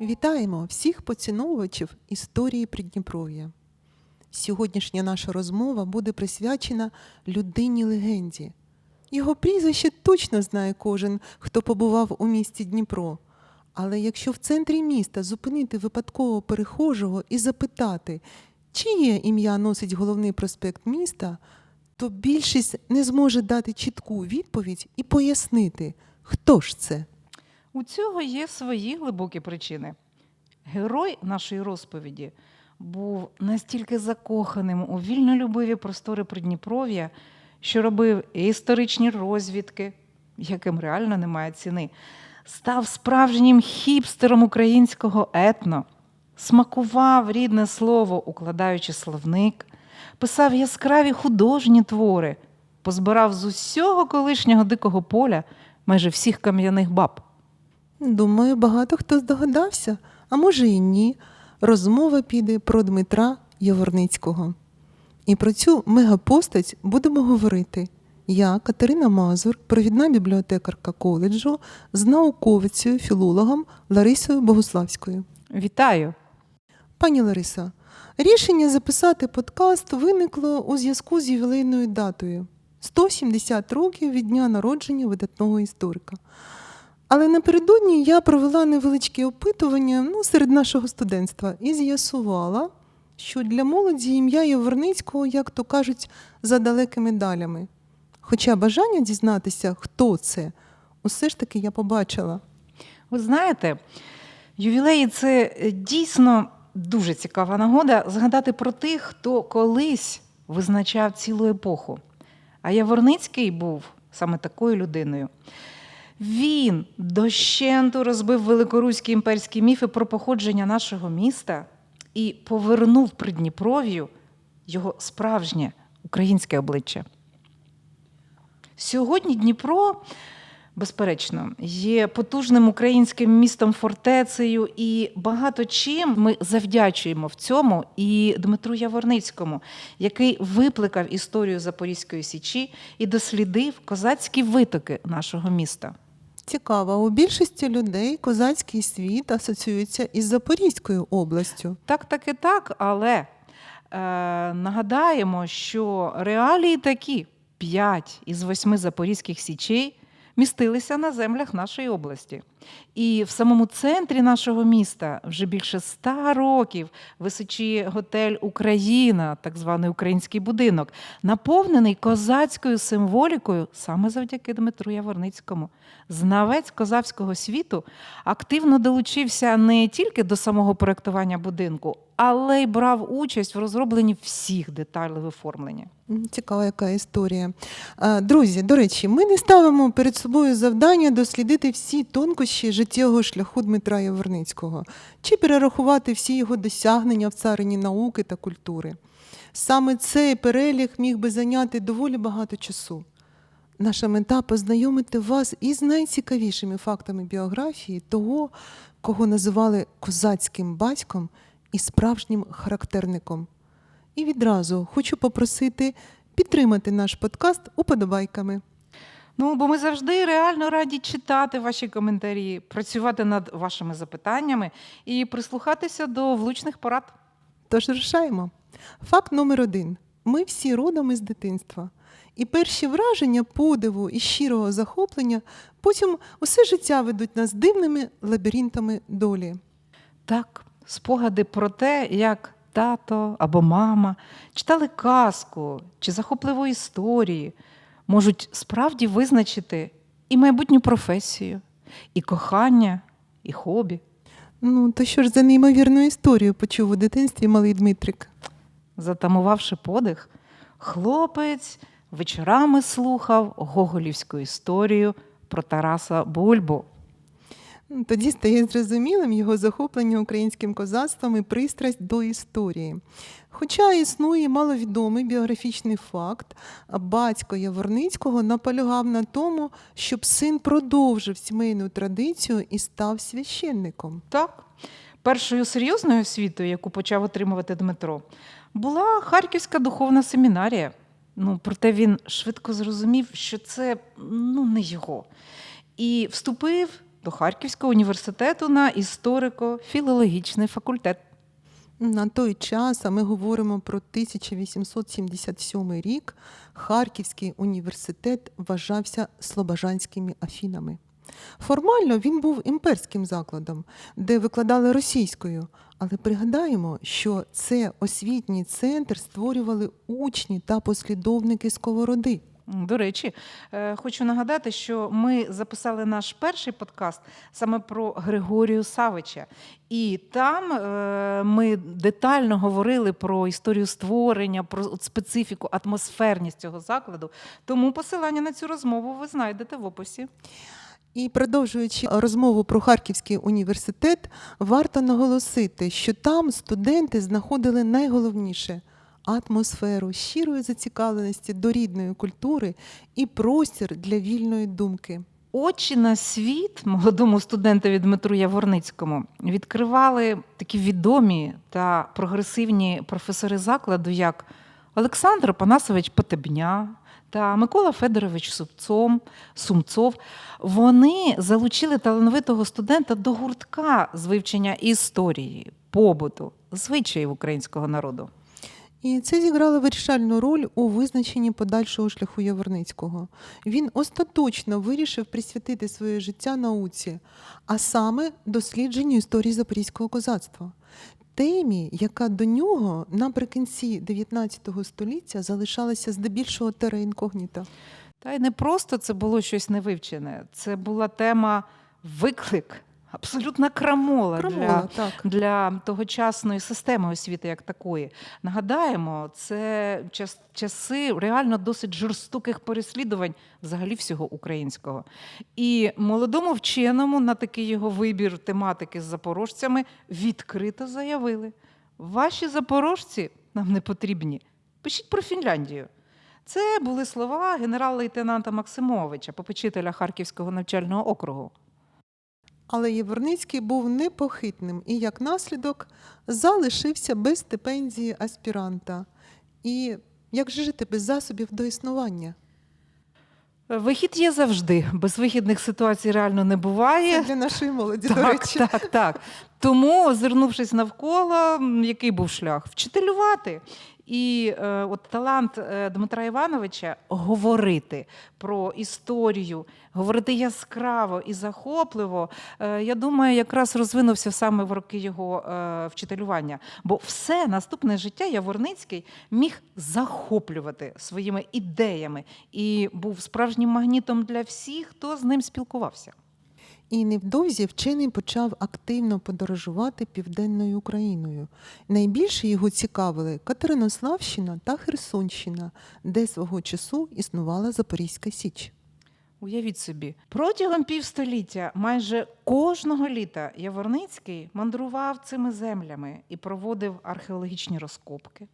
Вітаємо всіх поціновувачів історії Придніпров'я. Сьогоднішня наша розмова буде присвячена людині легенді. Його прізвище точно знає кожен, хто побував у місті Дніпро. Але якщо в центрі міста зупинити випадкового перехожого і запитати, чиє ім'я носить головний проспект міста, то більшість не зможе дати чітку відповідь і пояснити, хто ж це. У цього є свої глибокі причини. Герой нашої розповіді був настільки закоханим у вільнолюбиві простори Придніпров'я, що робив історичні розвідки, яким реально немає ціни, став справжнім хіпстером українського етно, смакував рідне слово, укладаючи словник, писав яскраві художні твори, позбирав з усього колишнього дикого поля майже всіх кам'яних баб. Думаю, багато хто здогадався, а може і ні. Розмова піде про Дмитра Яворницького. І про цю мегапостать будемо говорити. Я, Катерина Мазур, провідна бібліотекарка коледжу, з науковицею, філологом Ларисою Богуславською. Вітаю! Пані Лариса, рішення записати подкаст виникло у зв'язку з ювілейною датою 170 років від дня народження видатного історика. Але напередодні я провела невеличке опитування ну, серед нашого студентства і з'ясувала, що для молоді ім'я Яворницького, як то кажуть, за далекими далями. Хоча бажання дізнатися, хто це, усе ж таки я побачила. Ви знаєте, ювілеї це дійсно дуже цікава нагода згадати про тих, хто колись визначав цілу епоху. А Яворницький був саме такою людиною. Він дощенту розбив великоруські імперські міфи про походження нашого міста і повернув Придніпров'ю його справжнє українське обличчя. Сьогодні Дніпро, безперечно, є потужним українським містом фортецею, і багато чим ми завдячуємо в цьому і Дмитру Яворницькому, який викликав історію Запорізької січі і дослідив козацькі витоки нашого міста. Цікаво, у більшості людей козацький світ асоціюється із Запорізькою областю. Так, так і так, але е, нагадаємо, що реалії такі: п'ять із восьми запорізьких січей містилися на землях нашої області. І в самому центрі нашого міста вже більше ста років височіє готель Україна, так званий український будинок, наповнений козацькою символікою саме завдяки Дмитру Яворницькому. Знавець козацького світу активно долучився не тільки до самого проектування будинку, але й брав участь в розробленні всіх деталей оформлення. Цікава яка історія. Друзі, до речі, ми не ставимо перед собою завдання дослідити всі тонкощі життєвого шляху Дмитра Яворницького чи перерахувати всі його досягнення в царині науки та культури. Саме цей перелік міг би зайняти доволі багато часу. Наша мета познайомити вас із найцікавішими фактами біографії того, кого називали козацьким батьком і справжнім характерником. І відразу хочу попросити підтримати наш подкаст уподобайками. Ну, бо ми завжди реально раді читати ваші коментарі, працювати над вашими запитаннями і прислухатися до влучних порад. Тож рушаємо. Факт номер один: ми всі родом із дитинства. І перші враження подиву і щирого захоплення потім усе життя ведуть нас дивними лабіринтами долі. Так, спогади про те, як тато або мама читали казку чи захопливу історії, можуть справді визначити і майбутню професію, і кохання, і хобі. Ну, то що ж за неймовірну історію почув у дитинстві малий Дмитрик? Затамувавши подих, хлопець вечорами слухав гоголівську історію про Тараса Бульбу. Ну, Тоді стає зрозумілим його захоплення українським козацтвом і пристрасть до історії. Хоча існує маловідомий біографічний факт, батько Яворницького наполягав на тому, щоб син продовжив сімейну традицію і став священником. Так, першою серйозною освітою, яку почав отримувати Дмитро, була Харківська духовна семінарія. Ну, проте він швидко зрозумів, що це ну, не його. І вступив до Харківського університету на історико-філологічний факультет. На той час, а ми говоримо про 1877 рік, Харківський університет вважався слобожанськими Афінами. Формально він був імперським закладом, де викладали російською, але пригадаємо, що це освітній центр створювали учні та послідовники сковороди. До речі, е, хочу нагадати, що ми записали наш перший подкаст саме про Григорію Савича. І там е, ми детально говорили про історію створення, про специфіку, атмосферність цього закладу. Тому посилання на цю розмову ви знайдете в описі. І продовжуючи розмову про Харківський університет, варто наголосити, що там студенти знаходили найголовніше атмосферу щирої зацікавленості до рідної культури і простір для вільної думки. Очі на світ молодому студентові Дмитру Яворницькому відкривали такі відомі та прогресивні професори закладу, як Олександр Панасович Потебня та Микола Федорович Сумцом, Сумцов. Вони залучили талановитого студента до гуртка з вивчення історії, побуту, звичаїв українського народу. І це зіграло вирішальну роль у визначенні подальшого шляху Яворницького. Він остаточно вирішив присвятити своє життя науці, а саме дослідженню історії запорізького козацтва. Темі, яка до нього наприкінці 19 століття залишалася здебільшого тера інкогніта. Та й не просто це було щось невивчене, це була тема виклик, абсолютна крамола, Крамола, для, так. для тогочасної системи освіти як такої. Нагадаємо, це час, часи реально досить жорстоких переслідувань взагалі всього українського. І молодому вченому на такий його вибір тематики з запорожцями відкрито заявили: ваші запорожці нам не потрібні. Пишіть про Фінляндію. Це були слова генерал-лейтенанта Максимовича, попечителя Харківського навчального округу. Але Єворницький був непохитним і, як наслідок, залишився без стипендії аспіранта. І як же жити без засобів до існування? Вихід є завжди. Безвихідних ситуацій реально не буває. Це для нашої молоді, до речі. так, так. Тому, озирнувшись навколо, який був шлях? Вчителювати. І е, от талант е, Дмитра Івановича говорити про історію, говорити яскраво і захопливо, е, я думаю, якраз розвинувся саме в роки його е, вчителювання. Бо все наступне життя Яворницький міг захоплювати своїми ідеями і був справжнім магнітом для всіх, хто з ним спілкувався. І невдовзі вчений почав активно подорожувати південною Україною. Найбільше його цікавили Катеринославщина та Херсонщина, де свого часу існувала Запорізька Січ. Уявіть собі, протягом півстоліття майже кожного літа Яворницький мандрував цими землями і проводив археологічні розкопки,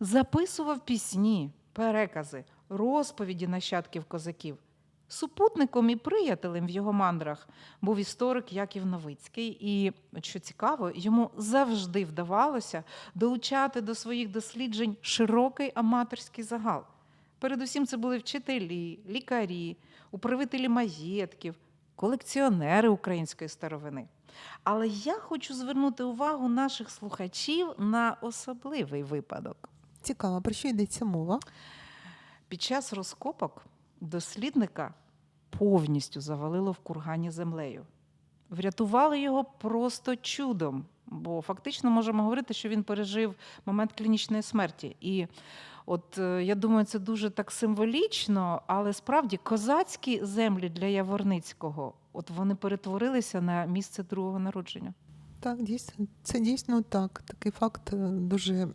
записував пісні, перекази, розповіді нащадків козаків. Супутником і приятелем в його мандрах був історик Яків Новицький, і, що цікаво, йому завжди вдавалося долучати до своїх досліджень широкий аматорський загал. Передусім, це були вчителі, лікарі, управителі маєтків, колекціонери української старовини. Але я хочу звернути увагу наших слухачів на особливий випадок. Цікаво, про що йдеться мова? Під час розкопок дослідника повністю завалило в кургані землею. Врятували його просто чудом, бо фактично можемо говорити, що він пережив момент клінічної смерті. І от е, я думаю, це дуже так символічно, але справді козацькі землі для Яворницького, от вони перетворилися на місце другого народження. Так, дійсно, це дійсно так. Такий факт е, дуже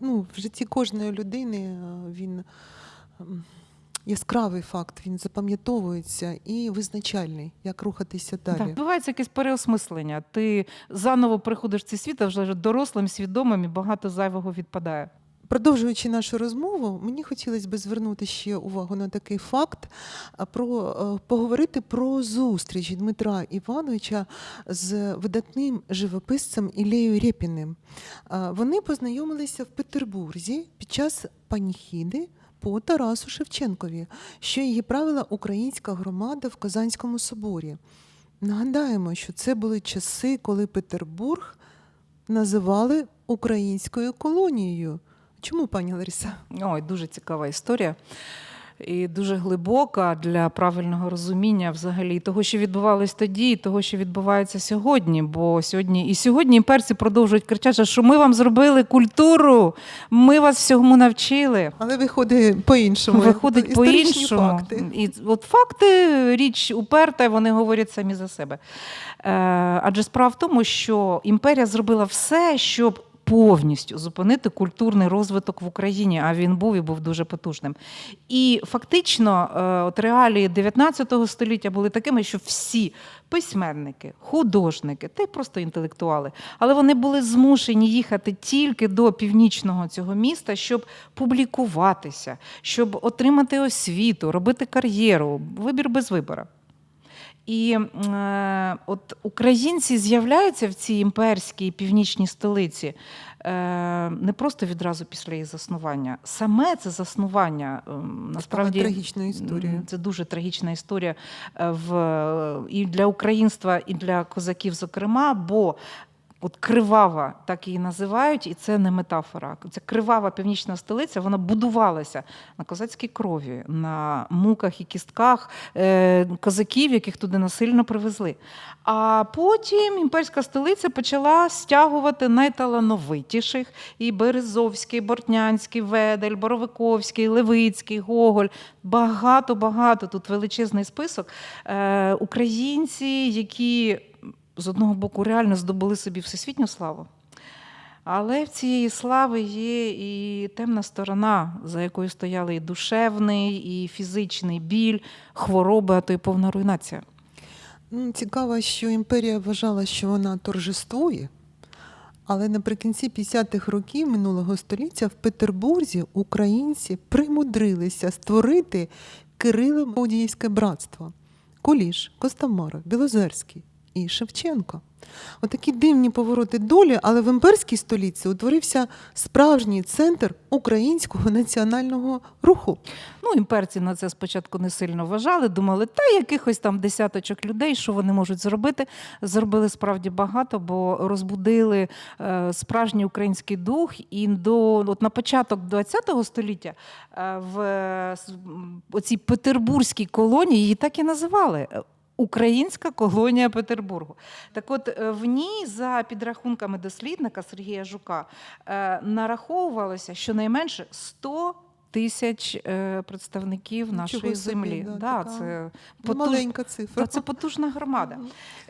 ну, в житті кожної людини е, він ем, яскравий факт, він запам'ятовується і визначальний, як рухатися далі. Так, відбувається якесь переосмислення. Ти заново приходиш в цей світ, а вже дорослим, свідомим і багато зайвого відпадає. Продовжуючи нашу розмову, мені хотілося б звернути ще увагу на такий факт, про, е, поговорити про зустріч Дмитра Івановича з видатним живописцем Ілею Рєпіним. Вони познайомилися в Петербурзі під час паніхіди по Тарасу Шевченкові, що її правила українська громада в Казанському соборі. Нагадаємо, що це були часи, коли Петербург називали українською колонією. Чому, пані Лариса? Ой, дуже цікава історія. І дуже глибока для правильного розуміння взагалі того, що відбувалось тоді, і того, що відбувається сьогодні. Бо сьогодні і сьогодні імперці продовжують кричати, що ми вам зробили культуру, ми вас всьому навчили. Але виходить по-іншому. Виходить по-іншому. факти. І от факти річ уперта, вони говорять самі за себе. Е, адже справа в тому, що імперія зробила все, щоб. Повністю зупинити культурний розвиток в Україні, а він був і був дуже потужним. І фактично, е, от реалії 19 століття були такими, що всі письменники, художники, та й просто інтелектуали, але вони були змушені їхати тільки до північного цього міста, щоб публікуватися, щоб отримати освіту, робити кар'єру, вибір без вибора. І е, от українці з'являються в цій імперській північній столиці е, не просто відразу після її заснування. Саме це заснування е, насправді це трагічна історія. Це дуже трагічна історія е, в, і для українства, і для козаків, зокрема, бо От кривава, так її називають, і це не метафора. Ця кривава північна столиця, вона будувалася на козацькій крові, на муках і кістках е, козаків, яких туди насильно привезли. А потім імперська столиця почала стягувати найталановитіших: і Березовський, Бортнянський, Ведель, Боровиковський, Левицький, Гоголь. Багато, багато тут величезний список. Е, українці, які з одного боку реально здобули собі всесвітню славу. Але в цієї слави є і темна сторона, за якою стояли і душевний, і фізичний біль, хвороби, а то й повна руйнація. Ну, Цікаво, що імперія вважала, що вона торжествує, але наприкінці 50-х років минулого століття в Петербурзі українці примудрилися створити Кирило-Модіївське братство. Куліш, Костомаров, Білозерський і Шевченко. Отакі дивні повороти долі, але в імперській столиці утворився справжній центр українського національного руху. Ну, імперці на це спочатку не сильно вважали, думали, та якихось там десяточок людей, що вони можуть зробити. Зробили справді багато, бо розбудили е, справжній український дух. І до от на початок ХХ століття е, в е, оцій петербурзькій колонії її так і називали. Українська колонія Петербургу. Так от е, в ній, за підрахунками дослідника Сергія Жука, е, нараховувалося щонайменше 100 тисяч е, представників нашої собі, землі. да, Да, така це потуж... маленька цифра. Та це потужна громада.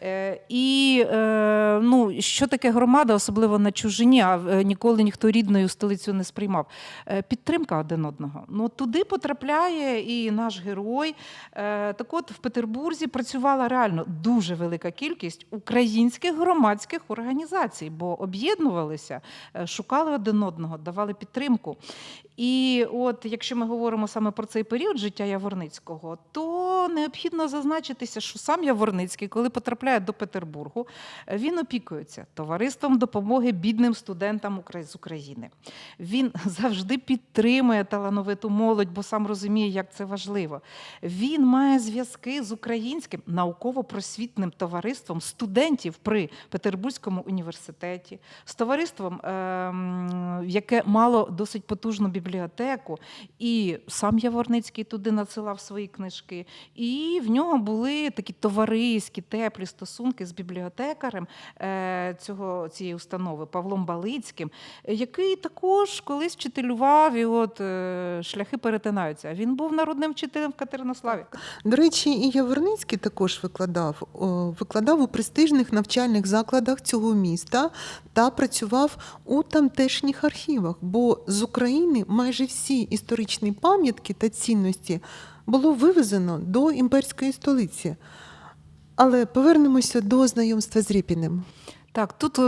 Е, і е, ну, що таке громада, особливо на чужині, а е, ніколи ніхто рідною столицю не сприймав. Е, підтримка один одного. Ну, туди потрапляє і наш герой. Е, так от в Петербурзі працювала реально дуже велика кількість українських громадських організацій, бо об'єднувалися, е, шукали один одного, давали підтримку. І от якщо ми говоримо саме про цей період життя Яворницького, то необхідно зазначитися, що сам Яворницький, коли потрапляє до Петербургу, е, він опікується товариством допомоги бідним студентам з України. Він завжди підтримує талановиту молодь, бо сам розуміє, як це важливо. Він має зв'язки з українським науково-просвітним товариством студентів при Петербурзькому університеті, з товариством, ем, яке мало досить потужну бібліотеку, і сам Яворницький туди надсилав свої книжки. І в нього були такі товариські, теплі стосунки з бібліотекарем е, цього, цієї установи Павлом Балицьким, який також колись вчителював, і от е, шляхи перетинаються. Він був народним вчителем в Катеринославі. До речі, і Яворницький також викладав, викладав у престижних навчальних закладах цього міста та працював у тамтешніх архівах, бо з України майже всі історичні пам'ятки та цінності було вивезено до імперської столиці. Але повернемося до знайомства з Ріпіним. Так, тут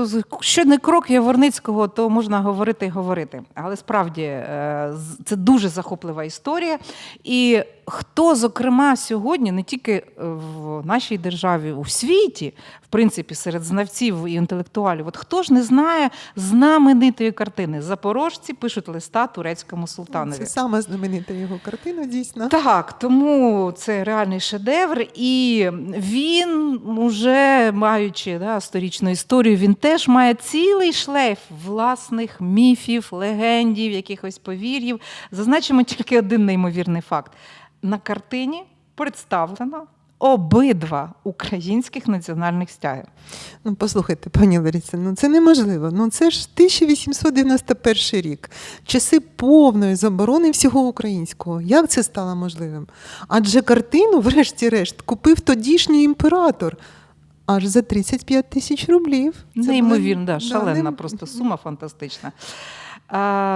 ще не крок Яворницького, то можна говорити і говорити. Але справді е, це дуже захоплива історія. І хто, зокрема, сьогодні не тільки е, в нашій державі, у світі, в принципі, серед знавців і інтелектуалів, от хто ж не знає знаменитої картини Запорожці пишуть листа турецькому султанові. Це сама знаменита його картина, дійсно. Так, тому це реальний шедевр, і він, уже маючи да, сторічну історію, він теж має цілий шлейф власних міфів, легендів, якихось повір'їв. Зазначимо тільки один неймовірний факт: на картині представлено обидва українських національних стяги. Ну, послухайте, пані Лариса, ну це неможливо. Ну це ж 1891 рік, часи повної заборони всього українського. Як це стало можливим? Адже картину, врешті-решт, купив тодішній імператор аж за 35 тисяч рублів. Це Неймовірно, було- да, шаленна нейм- просто сума фантастична.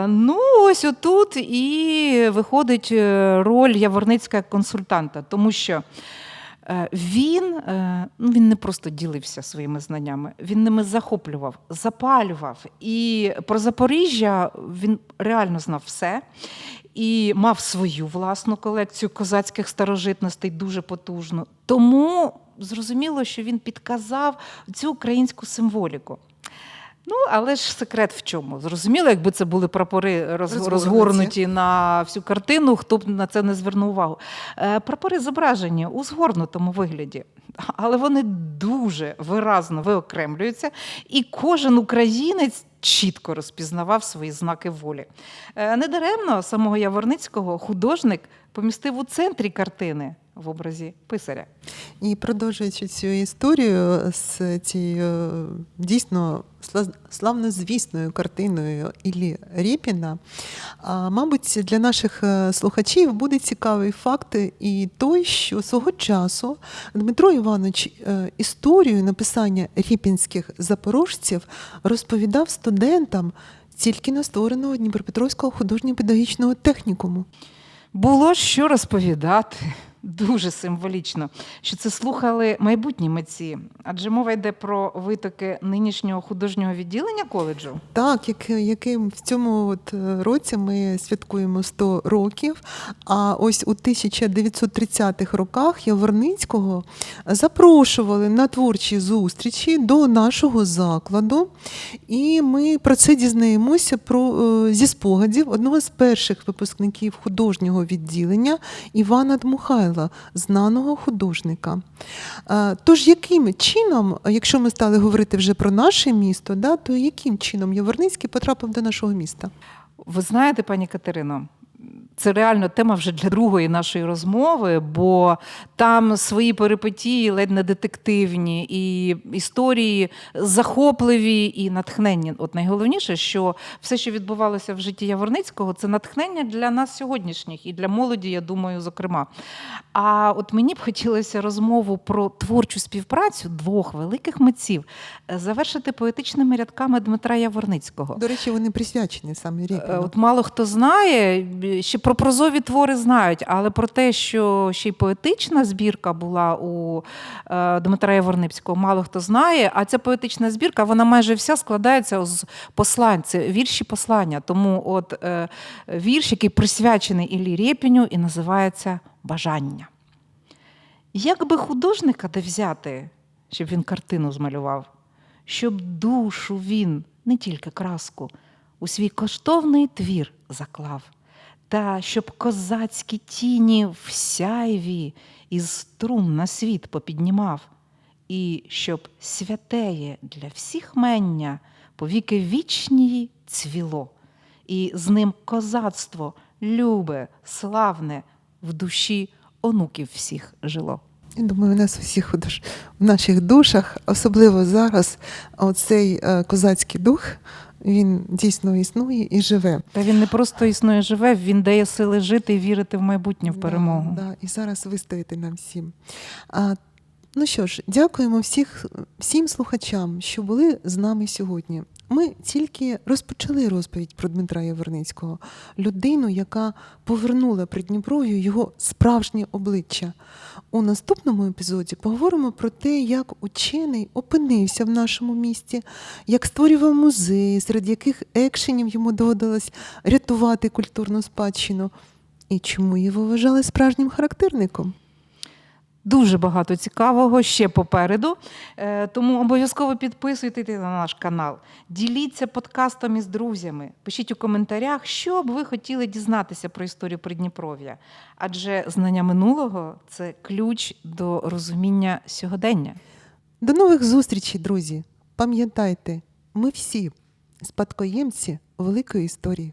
Ну, ось отут і виходить е, роль Яворницька консультанта, тому що е, він, е, ну, він не просто ділився своїми знаннями, він ними захоплював, запалював. І про Запоріжжя він реально знав все. І мав свою власну колекцію козацьких старожитностей, дуже потужну. Тому зрозуміло, що він підказав цю українську символіку. Ну, але ж секрет в чому? Зрозуміло, якби це були прапори роз, Розгорнуті. розгорнуті на всю картину, хто б на це не звернув увагу. Е, прапори зображені у згорнутому вигляді, але вони дуже виразно виокремлюються, і кожен українець чітко розпізнавав свої знаки волі. Е, недаремно самого Яворницького художник помістив у центрі картини в образі писаря. І продовжуючи цю історію з цією дійсно славнозвісною картиною Іллі Рєпіна, а, мабуть, для наших е, слухачів буде цікавий факт і той, що свого часу Дмитро Іванович е, історію написання ріпінських запорожців розповідав студентам тільки на створеного Дніпропетровського художньо-педагогічного технікуму. Було що розповідати. Дуже символічно, що це слухали майбутні митці, адже мова йде про витоки нинішнього художнього відділення коледжу. Так, як, яким в цьому от е, році ми святкуємо 100 років. А ось у 1930-х роках Яворницького запрошували на творчі зустрічі до нашого закладу. І ми про це дізнаємося про, е, зі спогадів одного з перших випускників художнього відділення Івана Дмухайла, знаного художника. Е, Тож, яким чином, якщо ми стали говорити вже про наше місто, то яким чином Яворницький потрапив до нашого міста? Ви знаєте, пані Катерино, це реально тема вже для другої нашої розмови, бо там свої перипетії, ледь не детективні, і історії захопливі і натхненні. От найголовніше, що все, що відбувалося в житті Яворницького, це натхнення для нас сьогоднішніх і для молоді, я думаю, зокрема. А от мені б хотілося розмову про творчу співпрацю двох великих митців е, завершити поетичними рядками Дмитра Яворницького. До речі, вони присвячені саме Е, Рєпіну. От мало хто знає, ще про прозові твори знають, але про те, що ще й поетична збірка була у е, Дмитра Яворницького, мало хто знає. А ця поетична збірка, вона майже вся складається з послань, це вірші послання. Тому от е, вірш, який присвячений Іллі Рєпіню і називається Бажання. Як би художника де взяти, щоб він картину змалював, щоб душу він, не тільки краску, у свій коштовний твір заклав, та щоб козацькі тіні в сяйві із струн на світ попіднімав, і щоб святеє для всіх мення повіки вічнії цвіло, і з ним козацтво любе, славне в душі онуків всіх жило. Я думаю, у нас усіх в наших душах, особливо зараз, оцей е, козацький дух, він дійсно існує і живе. Та він не просто існує живе, він дає сили жити і вірити в майбутнє, в Да, перемогу. Да, і зараз вистояти нам всім. А, ну що ж, дякуємо всіх, всім слухачам, що були з нами сьогодні. Ми тільки розпочали розповідь про Дмитра Яворницького, людину, яка повернула Придніпров'ю його справжнє обличчя. У наступному епізоді поговоримо про те, як учений опинився в нашому місті, як створював музеї, серед яких екшенів йому доводилось рятувати культурну спадщину. І чому його вважали справжнім характерником? Дуже багато цікавого ще попереду. Е, Тому обов'язково підписуйтесь на наш канал, діліться подкастом із друзями, пишіть у коментарях, що б ви хотіли дізнатися про історію Придніпров'я. Адже знання минулого це ключ до розуміння сьогодення. До нових зустрічей, друзі! Пам'ятайте, ми всі спадкоємці великої історії.